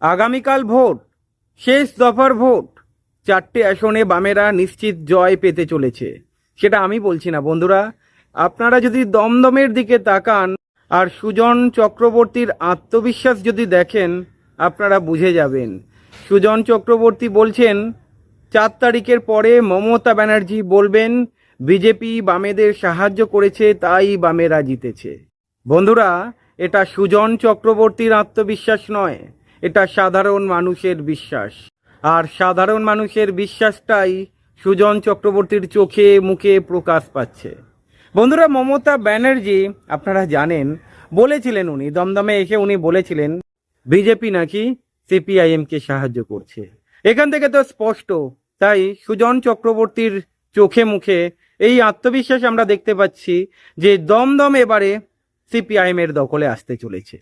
আগামীকাল ভোট, শেষ দফার ভোট। চারটে আসনে বামেরা নিশ্চিত জয় পেতে চলেছে। সেটা আমি বলছি না, বন্ধুরা। আপনারা যদি দমদমের দিকে তাকান আর সুজন চক্রবর্তীর আত্মবিশ্বাস যদি দেখেন, আপনারা বুঝে যাবেন। সুজন চক্রবর্তী বলছেন, চার তারিখের পরে মমতা ব্যানার্জি বলবেন, বিজেপি বামেদের সাহায্য করেছে, তাই বামেরা জিতেছে। বন্ধুরা, এটা সুজন চক্রবর্তীর আত্মবিশ্বাস নয়। এটা সাধারণ মানুষের বিশ্বাস। আর সাধারণ মানুষের বিশ্বাসটাই সুজন চক্রবর্তীর চোখে মুখে প্রকাশ পাচ্ছে। বন্ধুরা, মমতা ব্যানার্জি, আপনারা জানেন, বলেছিলেন উনি, দমদমে এসে উনি বলেছিলেন, বিজেপি নাকি সিপিআইএমকে সাহায্য করছে। এখান থেকে তো স্পষ্ট, তাই সুজন চক্রবর্তীর চোখে মুখে এই আত্মবিশ্বাস আমরা দেখতে পাচ্ছি যে দমদম এবারে সিপিআইএম এর দখলে আসতে চলেছে।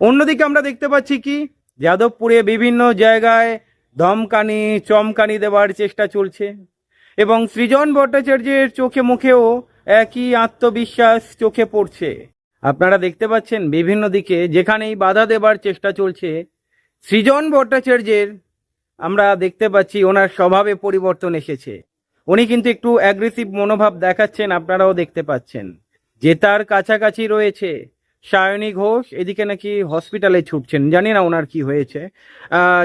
অন্যদিকে আমরা দেখতে পাচ্ছি কি যাদবপুরে বিভিন্ন জায়গায় ধমকানি, চমকানি দেওয়ার চেষ্টা চলছে। এবং সৃজন ভট্টাচার্যের চোখে মুখেও একই আত্মবিশ্বাস চোখে পড়ছে। আপনারা দেখতে পাচ্ছেন বিভিন্ন দিকে যেখানেই বাধা দেবার চেষ্টা চলছে সৃজন ভট্টাচার্যের, আমরা দেখতে পাচ্ছি ওনার স্বভাবে পরিবর্তন এসেছে। উনি কিন্তু একটু অ্যাগ্রেসিভ মনোভাব দেখাচ্ছেন, আপনারাও দেখতে পাচ্ছেন। যে তার কাছাকাছি রয়েছে সায়নী ঘোষ, এদিকে নাকি হসপিটালে ছুটছেন। জানি না ওনার কি হয়েছে।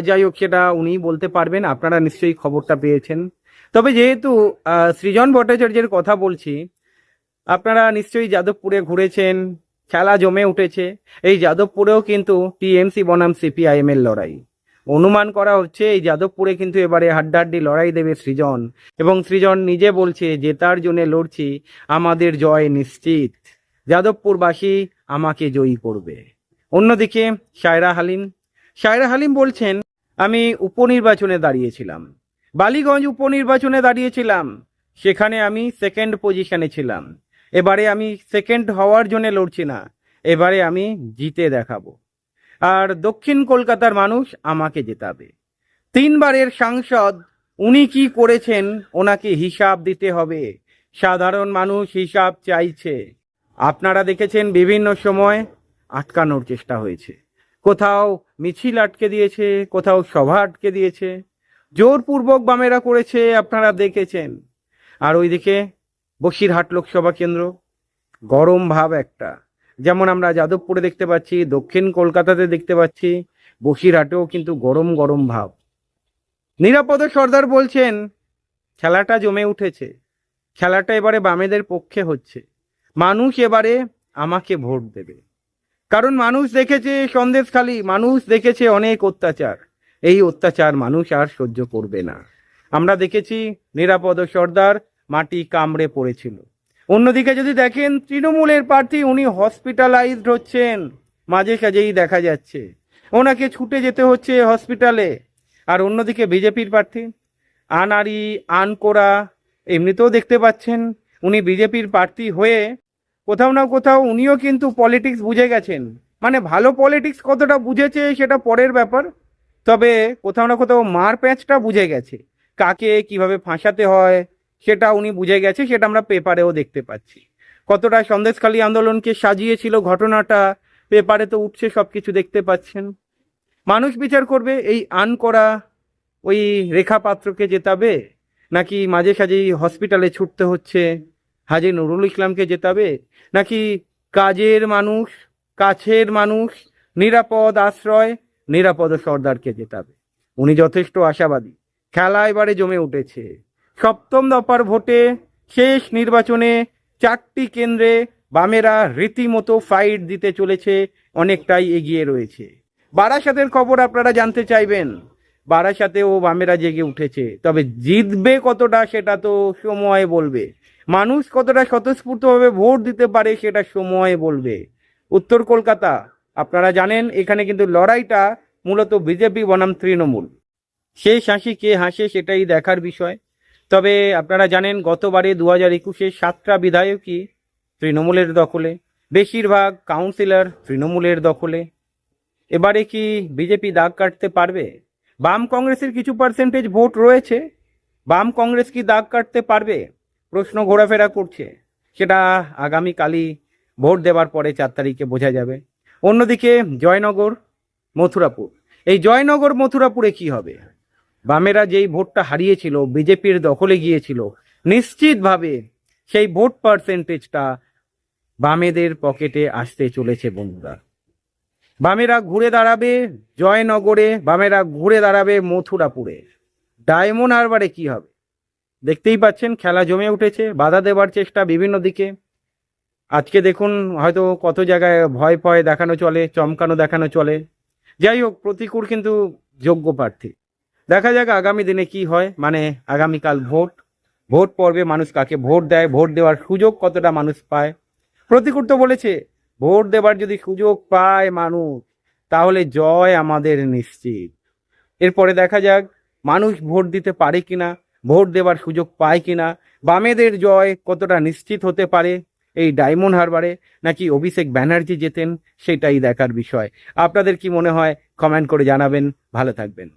যাই হোক, সেটা উনি বলতে পারবেন। আপনারা নিশ্চয়ই খবরটা পেয়েছেন। তবে যেহেতু সৃজন ভট্টাচার্যের কথা বলছি, আপনারা নিশ্চয়ই যাদবপুরে ঘুরেছেন, খেলা জমে উঠেছে। এই যাদবপুরেও কিন্তু টিএমসি বনাম সিপিআইএম এর লড়াই। অনুমান করা হচ্ছে, এই যাদবপুরে কিন্তু এবারে হাড্ডাহাড্ডি লড়াই দেবে সৃজন। এবং সৃজন নিজে বলছে, জেতার জন্য লড়ছি, আমাদের জয় নিশ্চিত। যাদবপুরবাসী আমাকে জয়ী করবে। অন্যদিকে সায়রা হালিম সায়রা হালিম বলছেন, আমি উপনির্বাচনে দাঁড়িয়েছিলাম। বালিগঞ্জ উপনির্বাচনে দাঁড়িয়েছিলাম। সেখানে আমি সেকেন্ড পজিশনে ছিলাম। এবারে আমি সেকেন্ড হওয়ার জন্য লড়ছি না। এবারে আমি জিতে দেখাবো। আর দক্ষিণ কলকাতার মানুষ আমাকে জেতাবে। তিনবারের সাংসদ, উনি কি করেছেন, ওনাকে হিসাব দিতে হবে। সাধারণ মানুষ হিসাব চাইছে। আপনারা দেখেছেন বিভিন্ন সময় আটকানোর চেষ্টা হয়েছে। কোথাও মিছিল আটকে দিয়েছে, কোথাও সভা আটকে দিয়েছে। জোরপূর্বক বামেরা করেছে, আপনারা দেখেছেন। আর ওইদিকে বসিরহাট লোকসভা কেন্দ্র, গরম ভাব একটা। যেমন আমরা যাদবপুরে দেখতে পাচ্ছি, দক্ষিণ কলকাতাতে দেখতে পাচ্ছি, বসিরহাটেও কিন্তু গরম গরম ভাব। নিরাপদ সর্দার বলছেন, খেলাটা জমে উঠেছে। খেলাটা এবারে বামেদের পক্ষে হচ্ছে। মানুষ এবারে আমাকে ভোট দেবে। কারণ মানুষ দেখেছে সন্দেশখালী মানুষ দেখেছে অনেক অত্যাচার। এই অত্যাচার মানুষ আর সহ্য করবে না। আমরা দেখেছি নিরাপদ সর্দার মাটি কামড়ে পড়েছিল। অন্যদিকে যদি দেখেন, তৃণমূলের প্রার্থী উনি হসপিটালাইজড হচ্ছেন। মাঝে সাঝেই দেখা যাচ্ছে। ওনাকে ছুটে যেতে হচ্ছে হসপিটালে আর অন্যদিকে বিজেপির প্রার্থী আনারি আনকোরা, এমনিতেও দেখতে পাচ্ছেন, উনি বিজেপির প্রার্থী হয়ে কোথাও না কোথাও উনিও কিন্তু পলিটিক্স বুঝে গেছেন। মানে ভালো পলিটিক্স কতটা বুঝেছে সেটা পরের ব্যাপার। তবে কোথাও না কোথাও মার প্যাঁচটা বুঝে গেছে। কাকে কীভাবে ফাঁসাতে হয় সেটা উনি বুঝে গেছে, সেটা আমরা পেপারেও দেখতে পাচ্ছি। কতটা সন্দেশখালী আন্দোলনকে সাজিয়েছিল ঘটনাটা, পেপারে তো উঠছে সব কিছু দেখতে পাচ্ছেন। মানুষ বিচার করবে এই আন করা ওই রেখা পাত্রকে জেতাবে, নাকি মাঝে সাঝেই হসপিটালে ছুটতে হচ্ছে? হাজি নুরুল ইসলামকে জেতাবে নাকি কাজের মানুষ, কাছের মানুষ, নিরাপদ আশ্রয়, নিরাপদ সর্দারকে জেতাবে উনি যথেষ্ট আশাবাদী। খেলা এবারে জমে উঠেছে। সপ্তম দফার ভোটে শেষ নির্বাচনে চারটি কেন্দ্রে বামেরা রীতিমতো ফাইট দিতে চলেছে, অনেকটাই এগিয়ে রয়েছে। বারাসাতের খবর আপনারা জানতে চাইবেন। বারাসাতেও বামেরা জেগে উঠেছে। তবে জিতবে কতটা সেটা তো সময় বলবে। মানুষ কতটা স্বতঃস্ফূর্তভাবে ভোট দিতে পারে সেটা সময় বলবে। উত্তর কলকাতা, আপনারা জানেন এখানে কিন্তু লড়াইটা মূলত বিজেপি বনাম তৃণমূল। শেষ হাসি কে হাসে সেটাই দেখার বিষয়। তবে আপনারা জানেন গতবারে দু হাজার একুশে সাতটা বিধায়কই তৃণমূলের দখলে, বেশিরভাগ কাউন্সিলর তৃণমূলের দখলে। এবারে কি বিজেপি দাগ কাটতে পারবে? বাম কংগ্রেসের কিছু পার্সেন্টেজ ভোট রয়েছে। বাম কংগ্রেস কি দাগ কাটতে পারবে? প্রশ্ন ঘোরাফেরা করছে, সেটা আগামীকালই ভোট দেওয়ার পরে চার তারিখে বোঝা যাবে। অন্যদিকে জয়নগর, মথুরাপুর। এই জয়নগর, মথুরাপুরে কি হবে? বামেরা যেই ভোটটা হারিয়েছিল, বিজেপির দখলে গিয়েছিল, নিশ্চিতভাবে সেই ভোট পার্সেন্টেজটা বামেদের পকেটে আসতে চলেছে বন্ধুরা। বামেরা ঘুরে দাঁড়াবে জয়নগরে, বামেরা ঘুরে দাঁড়াবে মথুরাপুরে। ডায়মন্ড হারবারে কি হবে? দেখতেই পাচ্ছেন, খেলা জমে উঠেছে, বাধা দেওয়ার চেষ্টা বিভিন্ন দিকে। আজকে দেখুন, হয়তো কত জায়গায় ভয় ভয় দেখানো চলে, চমকানো দেখানো চলে। যাই হোক, প্রতিকূল কিন্তু যোগ্য প্রার্থী। দেখা যাক আগামী দিনে কি হয় মানে আগামীকাল ভোট। ভোট পর্বে মানুষ কাকে ভোট দেয়, ভোট দেওয়ার সুযোগ কতটা মানুষ পায়? প্রতিকূল তো বলেছে, ভোট দেওয়ার যদি সুযোগ পায় মানুষ, তাহলে জয় আমাদের নিশ্চিত। এরপরে দেখা যাক, মানুষ ভোট দিতে পারে কিনা। ভোট দেওয়ার সুযোগ পায় কিনা? বামেদের জয় কতটা নিশ্চিত হতে পারে? এই ডায়মন্ড হারবারে নাকি অভিষেক ব্যানার্জি জেতেন? সেটাই দেখার বিষয়। আপনাদের কি মনে হয়? কমেন্ট করে জানাবেন। ভালো থাকবেন।